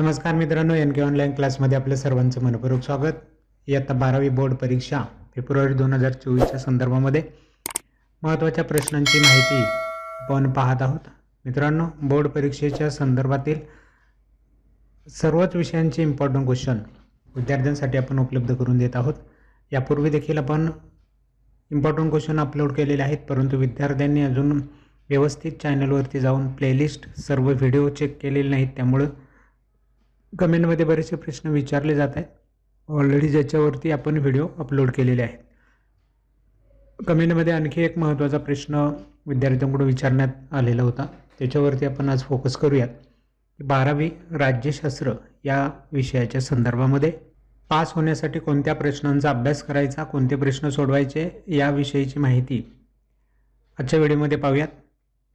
नमस्कार मित्रांनो एन के ऑनलाईन क्लासमध्ये आपलं सर्वांचं मनपूर्वक स्वागत. इयत्ता बारावी बोर्ड परीक्षा फेब्रुवारी दोन हजार चोवीसच्या संदर्भामध्ये. महत्त्वाच्या प्रश्नांची माहिती आपण पाहत आहोत. मित्रांनो बोर्ड परीक्षेच्या संदर्भातील सर्वच विषयांचे इम्पॉर्टंट क्वेश्चन विद्यार्थ्यांसाठी आपण उपलब्ध करून देत आहोत. यापूर्वी देखील आपण इम्पॉर्टंट क्वेश्चन अपलोड केलेले आहेत परंतु विद्यार्थ्यांनी अजून व्यवस्थित चॅनलवरती जाऊन प्लेलिस्ट सर्व व्हिडिओ चेक केलेले नाहीत त्यामुळं कमेंटमध्ये बरेचसे प्रश्न विचारले जात आहेत. ऑलरेडी ज्याच्यावरती आपण व्हिडिओ अपलोड केलेले आहेत. कमेंटमध्ये आणखी एक महत्त्वाचा प्रश्न विद्यार्थ्यांकडून विचारण्यात आलेला होता. त्याच्यावरती आपण आज फोकस करूयात. बारावी राज्यशास्त्र या विषयाच्या संदर्भामध्ये पास होण्यासाठी कोणत्या प्रश्नांचा अभ्यास करायचा कोणते प्रश्न सोडवायचे याविषयीची माहिती आजच्या व्हिडिओमध्ये पाहूयात.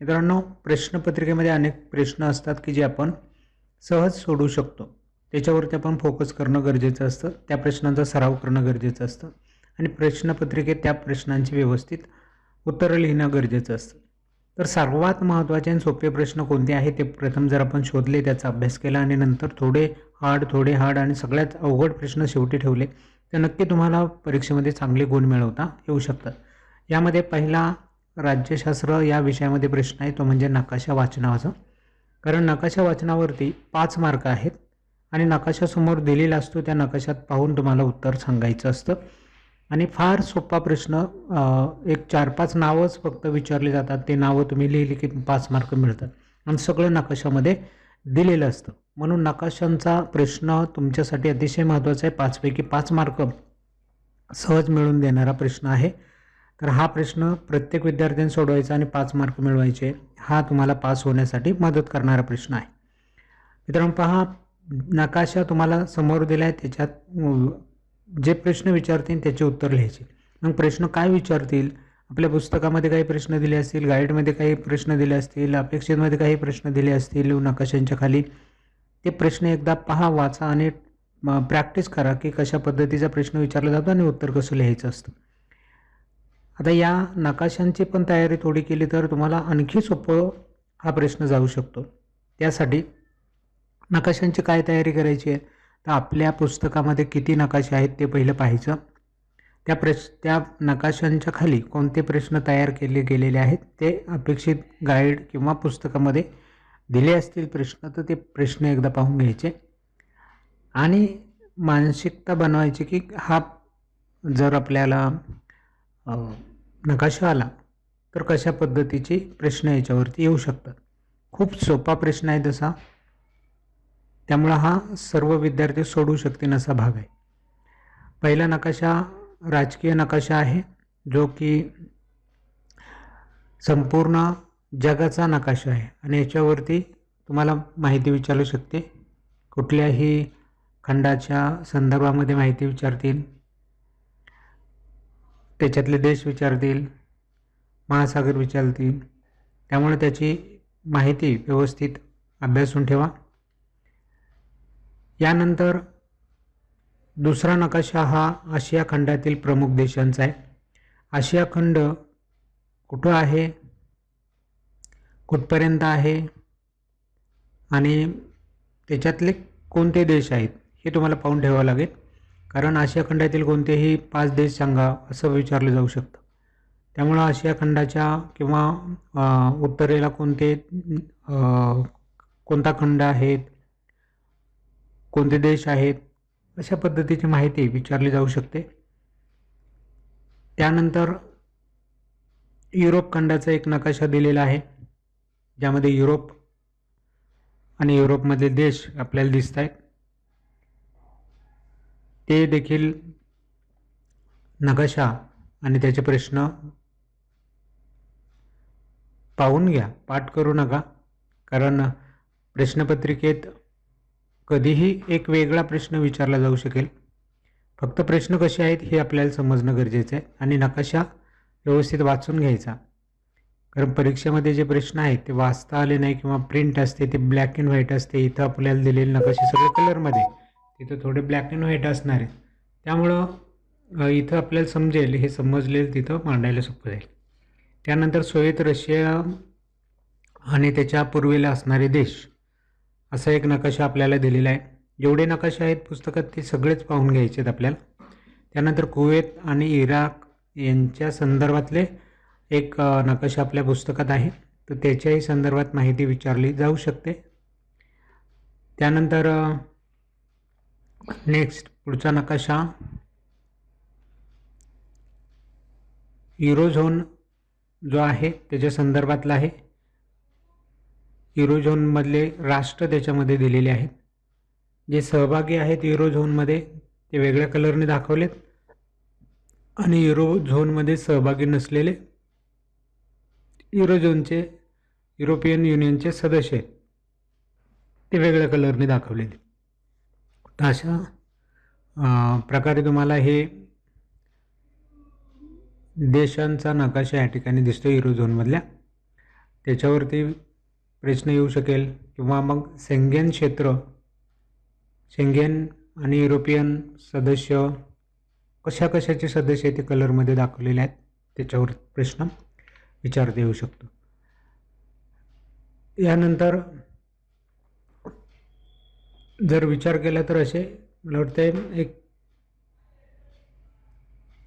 मित्रांनो प्रश्नपत्रिकेमध्ये अनेक प्रश्न असतात की जे आपण सहज सोडू शकतो. त्याच्यावरती आपण फोकस करणं गरजेचं असतं. त्या प्रश्नांचा सराव करणं गरजेचं असतं. आणि प्रश्नपत्रिकेत त्या प्रश्नांची व्यवस्थित उत्तरं लिहिणं गरजेचं असतं. तर सर्वात महत्त्वाचे आणि सोपे प्रश्न कोणते आहेत ते प्रथम जर आपण शोधले त्याचा अभ्यास केला आणि नंतर थोडे हार्ड थोडे हार्ड आणि सगळ्यात अवघड प्रश्न शेवटी ठेवले तर नक्की तुम्हाला परीक्षेमध्ये चांगले गुण मिळवता येऊ शकतात. यामध्ये पहिला राज्यशास्त्र या विषयामध्ये प्रश्न आहे तो म्हणजे नकाशा वाचनाचा. कारण नकाशा वाचनावरती पाच मार्क आहेत आणि नकाशासमोर दिलेला असतो त्या नकाशात पाहून तुम्हाला उत्तर सांगायचं असतं. आणि फार सोपा प्रश्न एक चार पाच नावंच फक्त विचारली जातात. ते नावं तुम्ही लिहिली की पाच मार्क मिळतात. आणि सगळं नकाशामध्ये दिलेलं असतं. म्हणून नकाशांचा प्रश्न तुमच्यासाठी अतिशय महत्त्वाचा आहे. पाचपैकी पाच मार्क सहज मिळून देणारा प्रश्न आहे. तर हा प्रश्न प्रत्येक विद्यार्थ्यांनी सोडवायचा आणि पाच मार्क मिळवायचे हा तुम्हाला पास होण्यासाठी मदत करणारा प्रश्न आहे. मित्रांनो पहा नकाशा तुम्हाला समोर दिला आहे त्याच्यात जे प्रश्न विचारतील त्याचे उत्तर लिहायचे. मग प्रश्न काय विचारतील? आपल्या पुस्तकामध्ये काही प्रश्न दिले असतील गाईडमध्ये काही प्रश्न दिले असतील अपेक्षेमध्ये काही प्रश्न दिले असतील नकाशांच्या खाली ते प्रश्न एकदा पहा वाचा आणि प्रॅक्टिस करा की कशा पद्धतीचा प्रश्न विचारला जातो आणि उत्तर कसं लिहायचं असतं. आता या नकाशांची पण तयारी थोडी केली तर तुम्हाला आणखी सोपं हा प्रश्न जाऊ शकतो. त्यासाठी नकाशांची काय तयारी करायची आहे? तर आपल्या पुस्तकामध्ये किती नकाशे आहेत ते पहिलं पाहायचं. त्या प्रश त्या नकाशांच्या खाली कोणते प्रश्न तयार केले गेलेले आहेत ते अपेक्षित गाईड किंवा पुस्तकामध्ये दिले असतील प्रश्न तर ते प्रश्न एकदा पाहून घ्यायचे. आणि मानसिकता बनवायची की हा जर आपल्याला नकाशा आला तर कशा पद्धतीचे प्रश्न याच्यावरती येऊ शकतात? खूप सोपा प्रश्न आहे तसा. त्यामुळं हा सर्व विद्यार्थी सोडू शकतील असा भाग आहे. पहिला नकाशा राजकीय नकाशा आहे जो की संपूर्ण जगाचा नकाशा आहे. आणि याच्यावरती तुम्हाला माहिती विचारू शकते. कुठल्याही खंडाच्या संदर्भामध्ये माहिती विचारतील. त्याच्यातले देश विचारतील महासागर विचारतील. त्यामुळे त्याची माहिती व्यवस्थित अभ्यासून ठेवा. यानंतर दुसरा नकाशा हा आशिया खंडातील प्रमुख देशांचा आहे. आशिया खंड कुठं आहे? कुठपर्यंत आहे? आणि त्याच्यातले कोणते देश आहेत हे तुम्हाला पाहून ठेवावं लागेल. कारण आशिया खंडातील कोणतेही पाच देश सांगा असं विचारलं जाऊ शकतं. त्यामुळं आशिया खंडाच्या किंवा उत्तरेला कोणते कोणता खंड आहेत कोणते देश आहेत अशा पद्धतीची माहिती विचारली जाऊ शकते. त्यानंतर युरोप खंडाचा एक नकाशा दिलेला आहे ज्यामध्ये युरोप आणि युरोपमधले देश आपल्याला दिसत आहेत ते देखील नकाशा आणि त्याचे प्रश्न पाहून घ्या. पाठ करू नका. कारण प्रश्नपत्रिकेत कधीही एक वेगळा प्रश्न विचारला जाऊ शकेल. फक्त प्रश्न कसे आहेत हे आपल्याला समजणं गरजेचं आहे आणि नकाशा व्यवस्थित वाचून घ्यायचा. कारण परीक्षेमध्ये जे प्रश्न आहेत ते वाचता आले नाही किंवा प्रिंट असते ते ब्लॅक अँड व्हाईट असते इथं आपल्याला दिलेले नकाशे सगळे कलरमध्ये. तिथं थोडे ब्लॅक अँड व्हाईट असणार आहेत. त्यामुळं इथं आपल्याला समजेल हे समजलेलं तिथं मांडायला सोपं जाईल. त्यानंतर सोव्हिएत रशिया आणि त्याच्या पूर्वेला असणारे देश असा एक नकाशा आपल्याला दिलेला आहे. जेवढे नकाशे आहेत पुस्तकात ते सगळेच पाहून घ्यायचे आहेत आपल्याला. त्यानंतर कुवेत आणि इराक यांच्या संदर्भातले एक नकाशा आपल्या पुस्तकात आहे. तर त्याच्याही संदर्भात माहिती विचारली जाऊ शकते. त्यानंतर नेक्स्ट पुढचा नकाशा. युरोझोन जो आहे त्याच्या संदर्भातला आहे. युरोझोनमधले राष्ट्र त्याच्यामध्ये दिलेले आहेत. जे सहभागी आहेत युरोझोनमध्ये ते वेगळ्या कलरने दाखवलेत. आणि युरोझोनमध्ये सहभागी नसलेले युरोझोनचे युरोपियन युनियनचे सदस्य आहेत. ते वेगळ्या कलरने दाखवलेले तर अशा प्रकारे तुम्हाला हे देशांचा नकाशा या ठिकाणी दिसतो युरोझोनमधल्या त्याच्यावरती प्रश्न येऊ शकेल किंवा मग सेंगेन क्षेत्र शेंगेन आणि युरोपियन सदस्य कशा कशाचे सदस्य ते कलरमध्ये दाखवलेले आहेत त्याच्यावर प्रश्न विचारता येऊ शकतो. यानंतर जर विचार केला तर असे मला वाटतं एक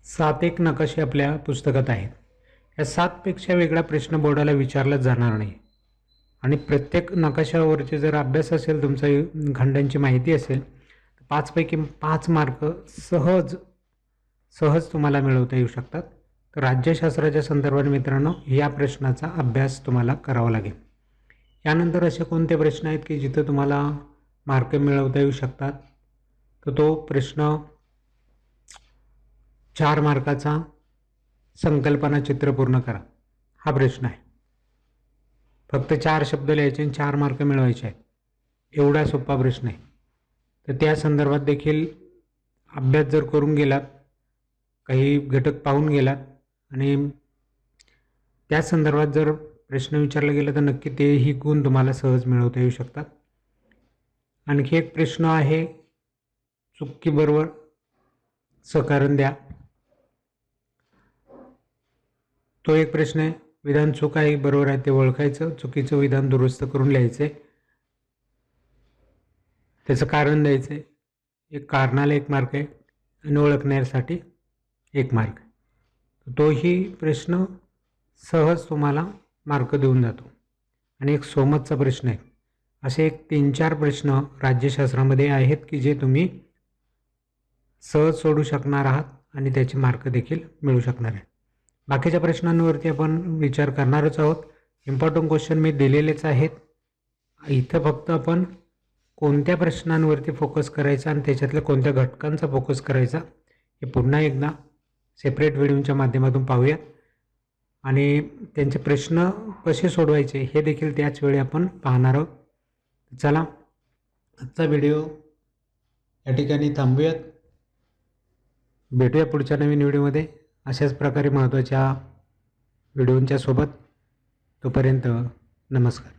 सात एक नकाशे आपल्या पुस्तकात आहेत. या सातपेक्षा वेगळा प्रश्न बोर्डाला विचारला जाणार नाही. आणि प्रत्येक नकाशावरचे जर अभ्यास असेल तुमचा खंडांची माहिती असेल तर पाचपैकी पाच मार्क सहज सहज तुम्हाला मिळवता येऊ शकतात. तर राज्यशास्त्राच्या संदर्भात मित्रांनो या प्रश्नाचा अभ्यास तुम्हाला करावा लागेल. यानंतर असे कोणते प्रश्न आहेत की जिथं तुम्हाला मार्क मिळवता येऊ शकतात. तर तो प्रश्न चार मार्काचा संकल्पना चित्र पूर्ण करा. हा प्रश्न आहे. फक्त चार शब्द लिहायचे आणि चार मार्क मिळवायचे आहेत. एवढा सोपा प्रश्न आहे. तर त्या संदर्भात देखील अभ्यास जर करून गेलात काही घटक पाहून गेलात आणि त्या संदर्भात जर प्रश्न विचारला गेला तर नक्की तेही गुण तुम्हाला सहज मिळवता येऊ शकतात. आणखी एक प्रश्न आहे. चुकीबरोबर सकारण द्या. तो एक प्रश्न आहे. विधान चूक आहे बरोबर आहे ते ओळखायचं. चुकीचं विधान दुरुस्त करून लिहायचं. आहे त्याचं कारण द्यायचं. आहे एक कारणाला एक मार्क आहे आणि ओळखण्यासाठी एक मार्क तोही प्रश्न सहज तुम्हाला मार्क देऊन जातो. आणि एक सोमतचा प्रश्न आहे. असे एक तीन चार प्रश्न राज्यशास्त्रामध्ये आहेत की जे तुम्ही सहज सोडू शकणार आहात आणि त्याचे मार्क देखील मिळू शकणार आहेत. बाकीच्या प्रश्नांवरती आपण विचार करणारच आहोत. इम्पॉर्टंट क्वेश्चन मी दिलेलेच आहेत. इथं फक्त आपण कोणत्या प्रश्नांवरती फोकस करायचा आणि त्याच्यातल्या कोणत्या घटकांचा फोकस करायचा हे पुन्हा एकदा सेपरेट व्हिडिओच्या माध्यमातून पाहूयात आणि त्यांचे प्रश्न कसे सोडवायचे हे देखील त्याच वेळी आपण पाहणार आहोत. चला आजचा व्हिडिओ या ठिकाणी थांबूयात. भेटूया पुढच्या नवीन व्हिडिओमध्ये अशाच प्रकारे महत्त्वाच्या व्हिडिओंच्या सोबत. तोपर्यंत नमस्कार.